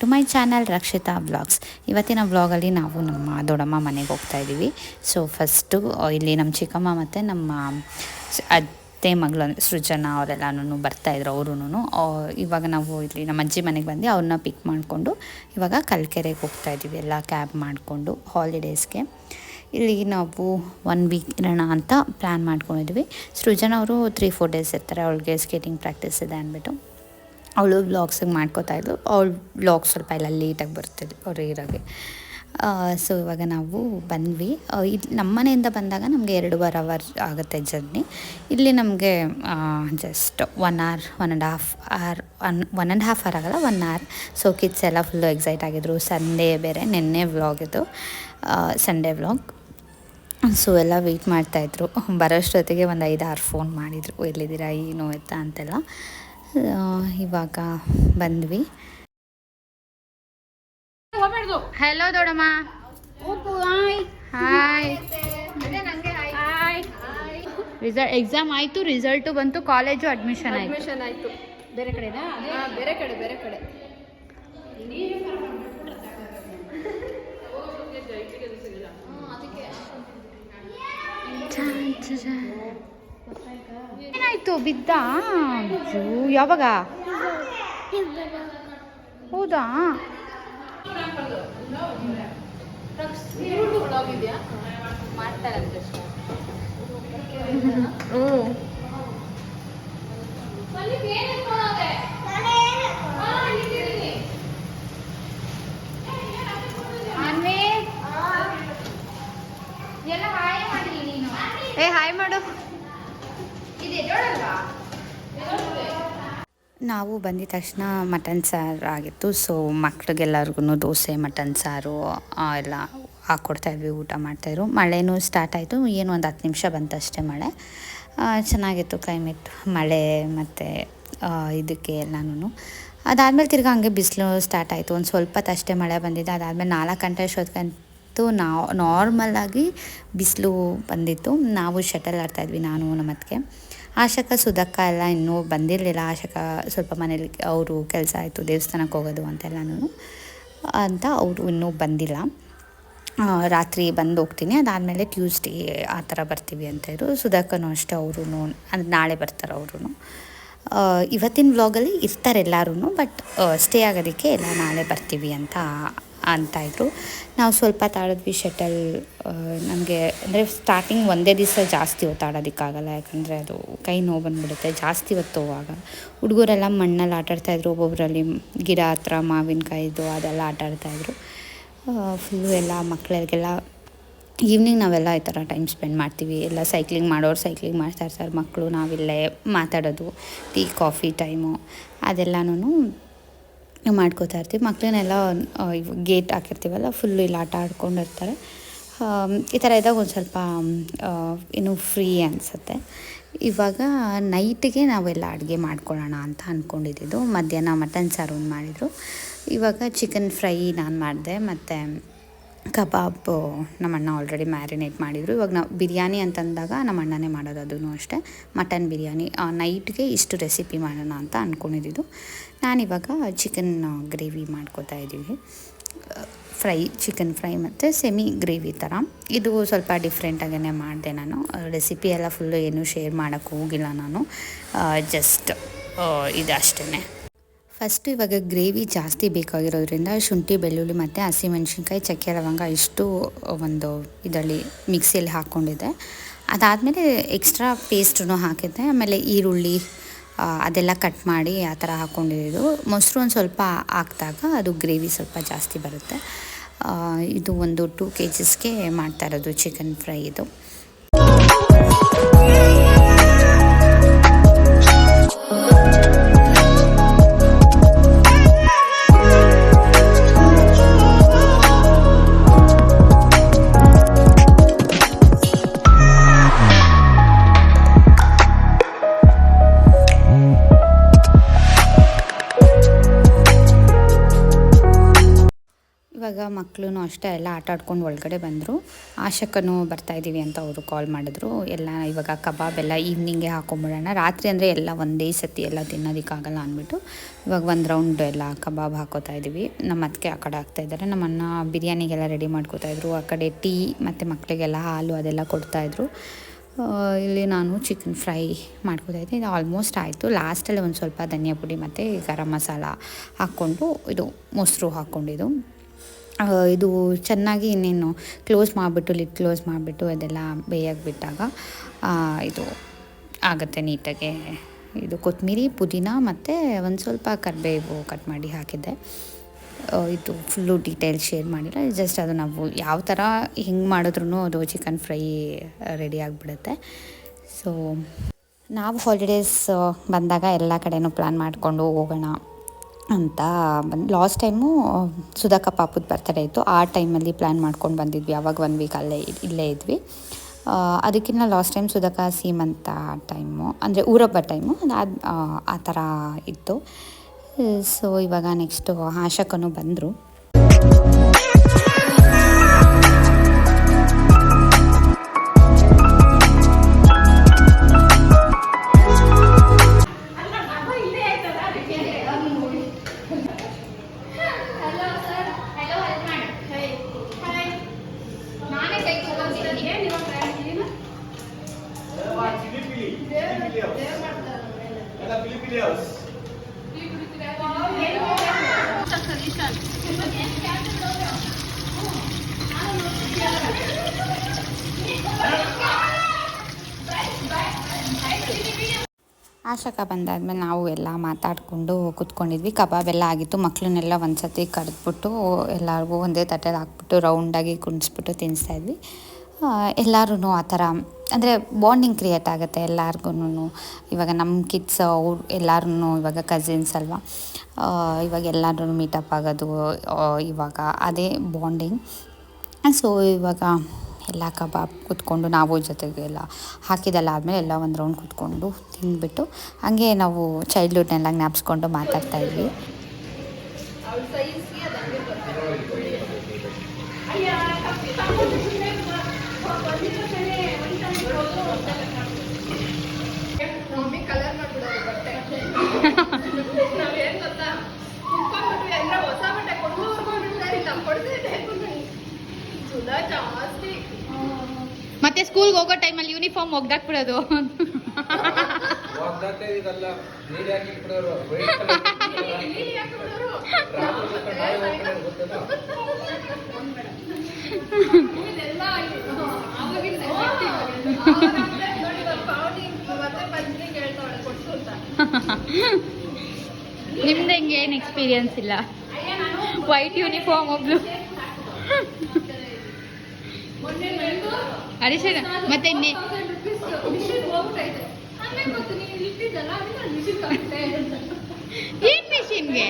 To my channel Rakshita vlogs ಇವತ್ತಿನ ಬ್ಲಾಗಲ್ಲಿ ನಾವು ನಮ್ಮ ದೊಡ್ಡಮ್ಮ ಮನೆಗೆ ಹೋಗ್ತಾ ಇದ್ದೀವಿ ಸೊ ಫಸ್ಟು ಇಲ್ಲಿ ನಮ್ಮ ಚಿಕ್ಕಮ್ಮ ಮತ್ತು ನಮ್ಮ ಅತ್ತೆ ಮಗಳು, ಸೃಜನಾ ಅವರೆಲ್ಲನೂ ಬರ್ತಾಯಿದ್ರು ಅವ್ರೂ ಇವಾಗ ನಾವು ಇಲ್ಲಿ ನಮ್ಮ ಅಜ್ಜಿ ಮನೆಗೆ ಬಂದು ಅವ್ರನ್ನ ಪಿಕ್ ಮಾಡಿಕೊಂಡು ಇವಾಗ ಕಲ್ಕೆರೆಗೆ ಹೋಗ್ತಾ ಇದ್ದೀವಿ ಎಲ್ಲ ಕ್ಯಾಬ್ ಮಾಡಿಕೊಂಡು ಹಾಲಿಡೇಸ್ಗೆ ಇಲ್ಲಿ ನಾವು ಒನ್ ವೀಕ್ ಇರೋಣ ಅಂತ ಪ್ಲ್ಯಾನ್ ಮಾಡ್ಕೊಂಡಿದ್ವಿ. ಸೃಜನ್ ಅವರು ತ್ರೀ ಫೋರ್ ಡೇಸ್ ಇರ್ತಾರೆ, ಅವಳಿಗೆ ಸ್ಕೇಟಿಂಗ್ ಪ್ರಾಕ್ಟೀಸ್ ಇದೆ ಅಂದ್ಬಿಟ್ಟು. ಅವಳು ವ್ಲಾಗ್ಸಿಗೆ ಮಾಡ್ಕೋತಾ ಇದ್ಲು. ಅವಳು ವ್ಲಾಗ್ ಸ್ವಲ್ಪ ಎಲ್ಲ ಲೇಟಾಗಿ ಬರ್ತಿದ್ವಿ ಅವ್ರು ಇರೋಗೆ. ಸೊ ಇವಾಗ ನಾವು ಬಂದ್ವಿ. ಇದು ನಮ್ಮ ಮನೆಯಿಂದ ಬಂದಾಗ ನಮಗೆ ಎರಡೂವರೆ ಅವರ್ ಆಗುತ್ತೆ ಜರ್ನಿ ಇಲ್ಲಿ ನಮಗೆ just one hour one and half hour one one and half hour ಆಗಲ್ಲ ಒನ್ ಅವರ್ ಸೊ ಕಿಡ್ಸ್ ಎಲ್ಲ ಫುಲ್ಲು ಎಕ್ಸೈಟ್ ಆಗಿದ್ರು. ಸಂಡೇ ಬೇರೆ, ನಿನ್ನೆ ವ್ಲಾಗ್ ಇದು ಸಂಡೇ ವ್ಲಾಗ್ ಸೊ ಎಲ್ಲ ವೆಯ್ಟ್ ಮಾಡ್ತಾಯಿದ್ರು ಬರೋಷ್ಟೊತ್ತಿಗೆ ಒಂದು ಐದು ಆರು ಫೋನ್ ಮಾಡಿದರು. ಎಲ್ಲಿದ್ದೀರಾ, ಏನು ಎತ್ತ ಅಂತೆಲ್ಲ. ಇವಾಗ ಬಂದ್ವಿ. ಹಲೋ ದೊಡಮ್ಮ. ಹಾಯ್ ರಿಸಲ್ಟ್ ಎಕ್ಸಾಮ್ ಆಯಿತು ರಿಸಲ್ಟು ಬಂತು ಕಾಲೇಜು ಅಡ್ಮಿಷನ್ ಆಯಿತು. ಅಡ್ಮಿಷನ್ ಆಯ್ತು. ಬೇರೆ ಕಡೆನಾ? ಬೇರೆ ಕಡೆ ಬೇರೆ ಕಡೆ. ಏನಾಯ್ತು? ಬಿದ್ದ? ಅಯ್ಯೋ, ಯಾವಾಗ? ಹೌದಾ? ಏ ಹಾಯ್ ಮಾಡು ನಾವು ಬಂದಿದ ತಕ್ಷಣ ಮಟನ್ ಸಾರು ಆಗಿತ್ತು. ಸೊ ಮಕ್ಳಿಗೆಲ್ಲರಿಗೂ ದೋಸೆ ಮಟನ್ ಸಾರು ಎಲ್ಲ ಹಾಕ್ಕೊಡ್ತಾ ಇದ್ವಿ ಊಟ ಮಾಡ್ತಾಯಿದ್ರು ಮಳೆನೂ ಸ್ಟಾರ್ಟ್ ಆಯಿತು. ಏನು ಒಂದು ಹತ್ತು ನಿಮಿಷ ಬಂತಷ್ಟೇ ಮಳೆ. ಆ, ಚೆನ್ನಾಗಿತ್ತು ಕ್ಲೈಮೇಟ್ ಮಳೆ ಮತ್ತು ಇದಕ್ಕೆ ಎಲ್ಲನೂ ಅದಾದಮೇಲೆ ತಿರ್ಗಾ ಹಂಗೆ ಬಿಸಿಲು ಸ್ಟಾರ್ಟ್ ಆಯಿತು. ಒಂದು ಸ್ವಲ್ಪ ಅಷ್ಟೇ ಮಳೆ ಬಂದಿದ್ದು ಅದಾದಮೇಲೆ ನಾಲ್ಕು ಗಂಟೆ ಅಷ್ಟೊತ್ಗಂತೂ ನಾವು ನಾರ್ಮಲಾಗಿ ಬಿಸಿಲು ಬಂದಿತ್ತು. ನಾವು ಶಟಲ್ ಆಡ್ತಾಯಿದ್ವಿ ನಾನು ನಮ್ಮ ಅತ್ತಿಗೆ ಆಶಕ ಸುಧಕ್ಕ ಎಲ್ಲ ಇನ್ನೂ ಬಂದಿರಲಿಲ್ಲ. ಆಶಕ ಸ್ವಲ್ಪ ಮನೇಲಿ ಅವರು ಕೆಲಸ ಆಯಿತು, ದೇವಸ್ಥಾನಕ್ಕೆ ಹೋಗೋದು ಅಂತೆಲ್ಲನೂ ಅಂತ ಅವರು ಇನ್ನೂ ಬಂದಿಲ್ಲ. ರಾತ್ರಿ ಬಂದು ಹೋಗ್ತೀನಿ. ಅದಾದಮೇಲೆ ಟ್ಯೂಸ್ಡೇ ಆ ಥರ ಬರ್ತೀವಿ ಅಂತ ಇದ್ರು. ಸುಧಾಕನೂ ಅಷ್ಟೇ ಅವರು ಅಂದರೆ ನಾಳೆ ಬರ್ತಾರೆ ಅವರು ಇವತ್ತಿನ ವ್ಲಾಗಲ್ಲಿ ಇರ್ತಾರೆ ಎಲ್ಲರೂ ಬಟ್ ಸ್ಟೇ ಆಗೋದಕ್ಕೆ ಎಲ್ಲ ನಾಳೆ ಬರ್ತೀವಿ ಅಂತ ಅಂತ ಇದ್ರು ನಾವು ಸ್ವಲ್ಪ ತಾಡಿದ್ವಿ ಶಟಲ್ ನಮಗೆ, ಅಂದರೆ ಸ್ಟಾರ್ಟಿಂಗ್ ಒಂದೇ ದಿವಸ ಜಾಸ್ತಿ ಹೊತ್ತು ಆಡೋದಕ್ಕಾಗಲ್ಲ. ಯಾಕಂದರೆ ಅದು ಕೈ ನೋವು ಬಂದುಬಿಡುತ್ತೆ. ಜಾಸ್ತಿ ಹೊತ್ತು ಹೋಗುವಾಗ. ಹುಡುಗರೆಲ್ಲ ಮಣ್ಣಲ್ಲಿ ಆಟಾಡ್ತಾಯಿದ್ರು ಒಬ್ಬೊಬ್ಬರಲ್ಲಿ ಗಿಡ ಹತ್ರ ಮಾವಿನಕಾಯಿದು ಅದೆಲ್ಲ ಆಟಾಡ್ತಾಯಿದ್ರು ಫುಲ್ಲು ಎಲ್ಲ ಮಕ್ಕಳಿಗೆಲ್ಲ ಈವ್ನಿಂಗ್ ನಾವೆಲ್ಲ ಈ ಥರ ಟೈಮ್ ಸ್ಪೆಂಡ್ ಮಾಡ್ತೀವಿ. ಎಲ್ಲ ಸೈಕ್ಲಿಂಗ್ ಮಾಡೋರು ಸೈಕ್ಲಿಂಗ್ ಮಾಡ್ತಾ ಇರ್ತಾರೆ. ಮಕ್ಕಳು ನಾವಿಲ್ಲೇ ಮಾತಾಡೋದು. ಟೀ ಕಾಫಿ ಟೈಮು ಅದೆಲ್ಲನೂ ಮಾಡ್ಕೋತಾ ಇರ್ತೀವಿ. ಮಕ್ಕಳನ್ನೆಲ್ಲ ಗೇಟ್ ಹಾಕಿರ್ತೀವಲ್ಲ ಫುಲ್ಲು ಇಲ್ಲಿ ಆಟ ಆಡ್ಕೊಂಡಿರ್ತಾರೆ ಈ ಥರ ಇದ್ದಾಗ ಒಂದು ಸ್ವಲ್ಪ ಏನು ಫ್ರೀ ಅನಿಸುತ್ತೆ. ಇವಾಗ ನೈಟಿಗೆ ನಾವೆಲ್ಲ ಅಡುಗೆ ಮಾಡ್ಕೊಳ್ಳೋಣ ಅಂತ ಅಂದ್ಕೊಂಡಿದ್ದು ಮಧ್ಯಾಹ್ನ ಮಟನ್ ಸಾರು ಒಂದು ಮಾಡಿದರು. ಇವಾಗ ಚಿಕನ್ ಫ್ರೈ ನಾನು ಮಾಡಿದೆ, ಮತ್ತು ಕಬಾಬ್ ನಮ್ಮಣ್ಣ ಆಲ್ರೆಡಿ ಮ್ಯಾರಿನೇಟ್ ಮಾಡಿದರು. ಇವಾಗ ನಾವು ಬಿರಿಯಾನಿ ಅಂತಂದಾಗ ನಮ್ಮ ಅಣ್ಣನೇ ಮಾಡೋದು ಅದೂ ಅಷ್ಟೇ. ಮಟನ್ ಬಿರಿಯಾನಿ ನೈಟ್ಗೆ ಇಷ್ಟು ರೆಸಿಪಿ ಮಾಡೋಣ ಅಂತ ಅಂದ್ಕೊಂಡಿದ್ದು ನಾನಿವಾಗ ಚಿಕನ್ ಗ್ರೇವಿ ಮಾಡ್ಕೋತಾ ಇದ್ದೀವಿ. ಫ್ರೈ ಚಿಕನ್ ಫ್ರೈ ಮತ್ತು ಸೆಮಿ ಗ್ರೇವಿ ಥರ ಇದು ಸ್ವಲ್ಪ ಡಿಫ್ರೆಂಟಾಗೇ ಮಾಡಿದೆ ನಾನು. ರೆಸಿಪಿ ಎಲ್ಲ ಫುಲ್ಲು ಏನೂ ಶೇರ್ ಮಾಡೋಕ್ಕೆ ಹೋಗಿಲ್ಲ ನಾನು. ಜಸ್ಟ್ ಇದು ಅಷ್ಟೇ ಫಸ್ಟು ಇವಾಗ ಗ್ರೇವಿ ಜಾಸ್ತಿ ಬೇಕಾಗಿರೋದ್ರಿಂದ ಶುಂಠಿ, ಬೆಳ್ಳುಳ್ಳಿ ಮತ್ತು ಹಸಿಮೆಣ್ಸಿನ್ಕಾಯಿ, ಚಕ್ಕೆ, ಲವಂಗ ಇಷ್ಟು ಒಂದು ಇದರಲ್ಲಿ ಮಿಕ್ಸಿಯಲ್ಲಿ ಹಾಕ್ಕೊಂಡಿದ್ದೆ. ಅದಾದಮೇಲೆ ಎಕ್ಸ್ಟ್ರಾ ಪೇಸ್ಟನ್ನು ಹಾಕಿದ್ದೆ. ಆಮೇಲೆ ಈರುಳ್ಳಿ ಅದೆಲ್ಲ ಕಟ್ ಮಾಡಿ ಆ ಥರ ಹಾಕ್ಕೊಂಡಿದ್ದು ಮೊಸರು ಒಂದು ಸ್ವಲ್ಪ ಹಾಕಿದಾಗ ಅದು ಗ್ರೇವಿ ಸ್ವಲ್ಪ ಜಾಸ್ತಿ ಬರುತ್ತೆ. ಇದು ಒಂದು ಟೂ ಕೆ ಜಿಸ್ಗೆ ಮಾಡ್ತಾ ಇರೋದು ಚಿಕನ್ ಫ್ರೈ ಇದು. ಇವಾಗ ಮಕ್ಕಳು ಅಷ್ಟೇ ಎಲ್ಲ ಆಟ ಆಡ್ಕೊಂಡು ಒಳಗಡೆ ಬಂದರು. ಆಶಕ್ಕನು ಬರ್ತಾಯಿದ್ದೀವಿ ಅಂತ ಅವರು ಕಾಲ್ ಮಾಡಿದ್ರು. ಎಲ್ಲ ಇವಾಗ ಕಬಾಬ್ ಎಲ್ಲ ಈವ್ನಿಂಗೇ ಹಾಕೊಂಬಿಡೋಣ. ರಾತ್ರಿ ಅಂದರೆ ಎಲ್ಲ ಒಂದೇ ಸತಿ ಎಲ್ಲ ತಿನ್ನೋದಕ್ಕಾಗಲ್ಲ ಅಂದ್ಬಿಟ್ಟು ಇವಾಗ ಒಂದು ರೌಂಡ್ ಎಲ್ಲ ಕಬಾಬ್ ಹಾಕೋತಾ ಇದ್ದೀವಿ ನಮ್ಮ ಅದಕ್ಕೆ ಆ ಕಡೆ ಹಾಕ್ತಾಯಿದ್ದಾರೆ ನಮ್ಮ ಅಣ್ಣ ಬಿರಿಯಾನಿಗೆಲ್ಲ ರೆಡಿ ಮಾಡ್ಕೋತಾಯಿದ್ರು ಆ ಕಡೆ ಟೀ ಮತ್ತು ಮಕ್ಕಳಿಗೆಲ್ಲ ಹಾಲು ಅದೆಲ್ಲ ಕೊಡ್ತಾಯಿದ್ರು ಇಲ್ಲಿ ನಾನು ಚಿಕನ್ ಫ್ರೈ ಮಾಡ್ಕೋತಾ ಇದ್ದೆ ಇದು ಆಲ್ಮೋಸ್ಟ್ ಆಯಿತು. ಲಾಸ್ಟಲ್ಲಿ ಒಂದು ಸ್ವಲ್ಪ ಧನಿಯಾ ಪುಡಿ ಮತ್ತು ಗರಂ ಮಸಾಲ ಹಾಕ್ಕೊಂಡು ಇದು ಮೊಸರು ಹಾಕ್ಕೊಂಡಿದ್ದು. ಇದು ಚೆನ್ನಾಗಿ ಇನ್ನೇನು ಕ್ಲೋಸ್ ಮಾಡಿಬಿಟ್ಟು, ಲಿಡ್ ಕ್ಲೋಸ್ ಮಾಡಿಬಿಟ್ಟು ಅದೆಲ್ಲ ಬೇಯಾಗಿ ಬಿಟ್ಟಾಗ ಇದು ಆಗುತ್ತೆ ನೀಟಾಗೆ. ಇದು ಕೊತ್ತಂಬರಿ ಪುದೀನ ಮತ್ತು ಒಂದು ಸ್ವಲ್ಪ ಕರಿಬೇವು ಕಟ್ ಮಾಡಿ ಹಾಕಿದ್ದೆ. ಇದು ಫುಲ್ಲು ಡೀಟೇಲ್ಸ್ ಶೇರ್ ಮಾಡಿಲ್ಲ. ಜಸ್ಟ್ ಅದು ನಾವು ಯಾವ ಥರ ಹೆಂಗೆ ಮಾಡಿದ್ರೂ ಅದು ಚಿಕನ್ ಫ್ರೈ ರೆಡಿ ಆಗಿಬಿಡುತ್ತೆ. ಸೊ ನಾವು ಹಾಲಿಡೇಸ್ ಬಂದಾಗ ಎಲ್ಲ ಕಡೆಯೂ ಪ್ಲ್ಯಾನ್ ಮಾಡಿಕೊಂಡು ಹೋಗೋಣ. ಅಂತ ಬಂದು ಲಾಸ್ಟ್ ಟೈಮು ಸುಧಾಕ ಪಾಪದ ಬರ್ತಡೇ ಇತ್ತು. ಆ ಟೈಮಲ್ಲಿ ಪ್ಲ್ಯಾನ್ ಮಾಡ್ಕೊಂಡು ಬಂದಿದ್ವಿ. ಅವಾಗ ಒನ್ ವೀಕ್ ಅಲ್ಲೇ ಇಲ್ಲೇ ಇದ್ವಿ. ಅದಕ್ಕಿಂತ ಲಾಸ್ಟ್ ಟೈಮ್ ಸುಧಾಕ ಸೀಮಂತ ಟೈಮು ಅಂದರೆ ಊರಬ್ಬ ಟೈಮು ಅದು, ಆ ಥರ ಇತ್ತು. ಸೊ ಇವಾಗ ನೆಕ್ಸ್ಟು ಆಶಕನು ಬಂದರು. ಆಶಕ ಬಂದಾದ್ಮೇಲೆ ನಾವು ಎಲ್ಲ ಮಾತಾಡಿಕೊಂಡು ಕುತ್ಕೊಂಡಿದ್ವಿ. ಕಬಾಬ್ ಎಲ್ಲ ಆಗಿತ್ತು. ಮಕ್ಕಳನ್ನೆಲ್ಲ ಒಂದು ಸತಿ ಕರೆದ್ಬಿಟ್ಟು ಎಲ್ಲರಿಗೂ ಒಂದೇ ತಟ್ಟೆಲಿ ಹಾಕ್ಬಿಟ್ಟು ರೌಂಡಾಗಿ ಕುಣಿಸ್ಬಿಟ್ಟು ತಿನ್ನಿಸ್ತಾ ಇದ್ವಿ. ಎಲ್ಲರೂ ಆ ಥರ, ಅಂದರೆ ಬಾಂಡಿಂಗ್ ಕ್ರಿಯೇಟ್ ಆಗುತ್ತೆ ಎಲ್ಲರಿಗೂ ಇವಾಗ ನಮ್ಮ ಕಿಡ್ಸ್ ಅವ್ರು ಎಲ್ಲರೂ ಇವಾಗ ಕಸಿನ್ಸ್ ಅಲ್ವಾ ಇವಾಗ ಎಲ್ಲರೂ ಮೀಟಪ್ ಆಗೋದು ಇವಾಗ ಅದೇ ಬಾಂಡಿಂಗ್ ಸೊ ಇವಾಗ ಎಲ್ಲ ಕಬಾಬ್ ಕುತ್ಕೊಂಡು ನಾವು ಜೊತೆಗೆ ಎಲ್ಲ ಹಾಕಿದೆಲ್ಲ ಆದಮೇಲೆ ಎಲ್ಲ ಒಂದು ರೌಂಡ್ ಕುತ್ಕೊಂಡು ತಿಂದ್ಬಿಟ್ಟು ಹಾಗೆ ನಾವು ಚೈಲ್ಡ್ಹುಡ್ನೆಲ್ಲ ಜ್ಞಾಪಿಸ್ಕೊಂಡು ಮಾತಾಡ್ತಾ ಇದ್ವಿ. ಹೊಸ ಬಟ್ಟೆ ಕೊಡುವವರೆಗೂ ಮತ್ತೆ ಸ್ಕೂಲ್ಗೆ ಹೋಗೋ ಟೈಮಲ್ಲಿ ಯೂನಿಫಾರ್ಮ್ ಒಗ್ದಾಕ್ಬಿಡೋದು. ಬಿಡೋದು ಇದಲ್ಲ ನೀರ್ ಹಾಕಿ ಬಿಡೋರು ನೀಲಿ ಹಾಕ್ಬಿಡೋರು ಇದೆಲ್ಲ ಆವಾಗಿನ ನೋಡಿ ಮತ್ತೆ ಬಜ್ಜಿಗೆ ಹೇಳ್ತಾವಳೆ ಕೊಡ್ಸು ಅಂತ. ನಿಮ್ದು ಹೆಂಗೆ? ಏನು ಎಕ್ಸ್ಪೀರಿಯನ್ಸ್ ಇಲ್ಲ? ವೈಟ್ ಯೂನಿಫಾರ್ಮ್ ಒಬ್ಳು. ಮಿಷಿನ್ ಮತ್ತೆ ಏನ್ ಮಿಷಿನ್ಗೆ?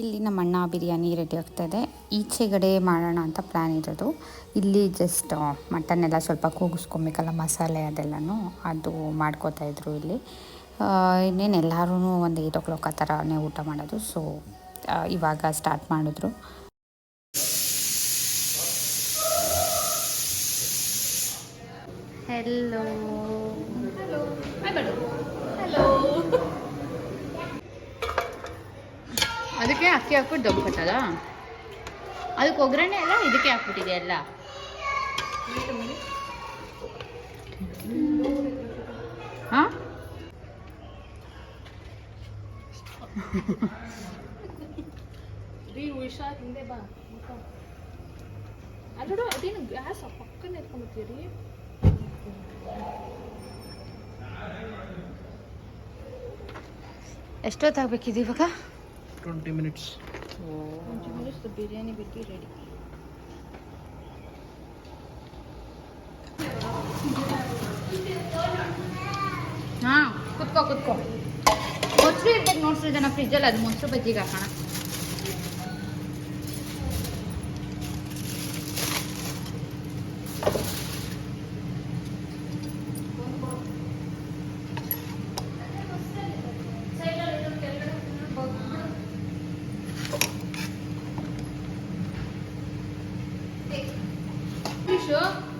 ಇಲ್ಲಿ ನಮ್ಮ ಅಣ್ಣ ಬಿರಿಯಾನಿ ರೆಡಿ ಆಗ್ತಾಯಿದೆ ಈಚೆಗಡೆ ಮಾಡೋಣ ಅಂತ ಪ್ಲ್ಯಾನ್ ಇರೋದು. ಇಲ್ಲಿ ಜಸ್ಟ್ ಮಟನ್ ಎಲ್ಲ ಸ್ವಲ್ಪ ಕೂಗಿಸ್ಕೊಬೇಕಲ್ಲ ಮಸಾಲೆ ಅದೆಲ್ಲನೂ. ಅದು ಮಾಡ್ಕೋತಾ ಇದ್ರು ಇಲ್ಲಿ. ಇನ್ನೇನು ಎಲ್ಲರೂ ಒಂದು ಏಯ್ಟ್ ಓ ಕ್ಲಾಕ್ ಆ ಥರನೇ ಊಟ ಮಾಡೋದು. ಸೊ ಇವಾಗ ಸ್ಟಾರ್ಟ್ ಮಾಡಿದ್ರು. ಹೆಲೋ ಅದಕ್ಕೆ ಅಕ್ಕಿ ಹಾಕ್ಬಿಟ್ಟು ದೊಡ್ಡ ಕಟ್ಟದ ಅದಕ್ಕೆ ಒಗ್ಗರಣೆ ಎಲ್ಲ ಇದಕ್ಕೆ ಹಾಕ್ಬಿಟ್ಟಿದೆ ಎಲ್ಲ? ಹಾ? ಹುಷಾರ್ ಹಿಂದೆ ಬಾ ಅಲ್ಲೋಡು ಅದೇನು ಗ್ಯಾಸ್ ಪಕ್ಕನೆ ಎತ್ಕೊಂಡ್ಬಿಡ್ತೀರಿ ಎಷ್ಟೊತ್ತಾಗಬೇಕಿದೆ ಇವಾಗ? ಟ್ವೆಂಟಿ ಮಿನಿಟ್ಸ್ ಬಿರಿಯಾನಿ ಬಿಟ್ಟು ರೆಡಿ ಹಾ ಕುತ್ಕೋ ಕುತ್ಕೋ. ಮೊಸರು ಇರ್ಬೇಕು ನೋಡ್ಸಿದ್ದಾನ ಜನ ಫ್ರಿಜ್ಜಲ್ಲಿ ಅದು ಮೊಸರು ಬಜ್ಜಿಗೆ ಹಾಕೋಣ. Tasche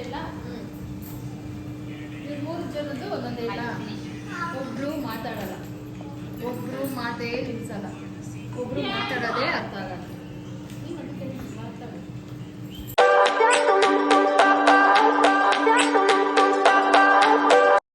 ಇಲ್ಲ ಇವ್ರು ಮೂರು ಜನದ್ದು ಒಂದೊಂದು ಇಲ್ಲ. ಒಬ್ರು ಮಾತಾಡಲ್ಲ. ಒಬ್ರು ಮಾತೇ ನಿಲ್ಸಲ್ಲ. ಒಬ್ರು ಮಾತಾಡೋದೇ ಅರ್ಥ ಆಗಲ್ಲ.